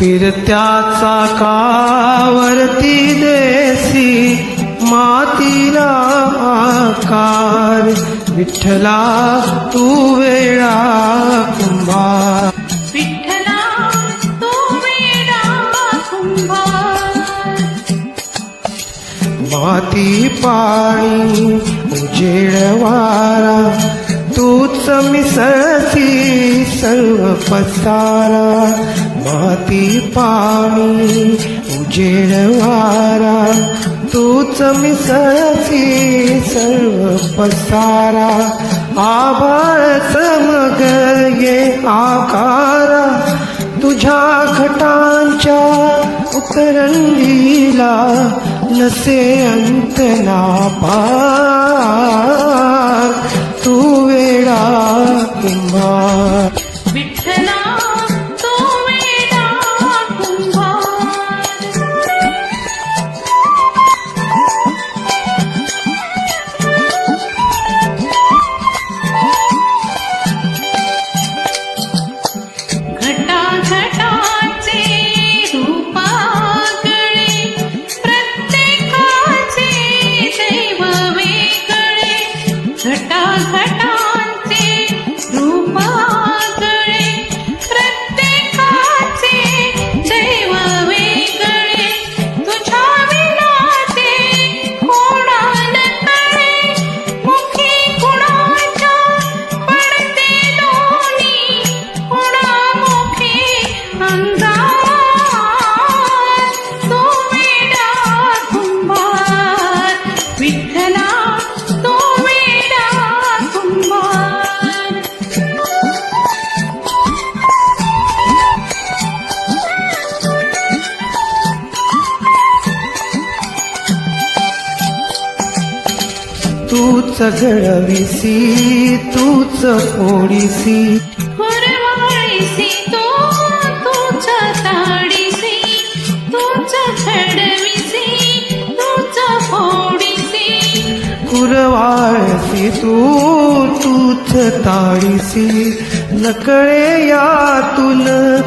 फिरत्याचा कावरती देसी मातीला आकार. विठ्ठला तू वेळा कुंभार. विठ्ठला तो कुंभार. माती पाणी उजेड वारा तूच मिसळती सर्व पसारा माती पाणी उजेड वारा. तूच मिसळती सर्व पसारा आभाळ मग ये आकारा. तुझ्या घटांच्या उतरंगीला नसे अंत ना पार तू वेडा कुंभार तूच घडविसी तूच फोडीसी आळसी तू तूच ताळीसी नकळे यातून काय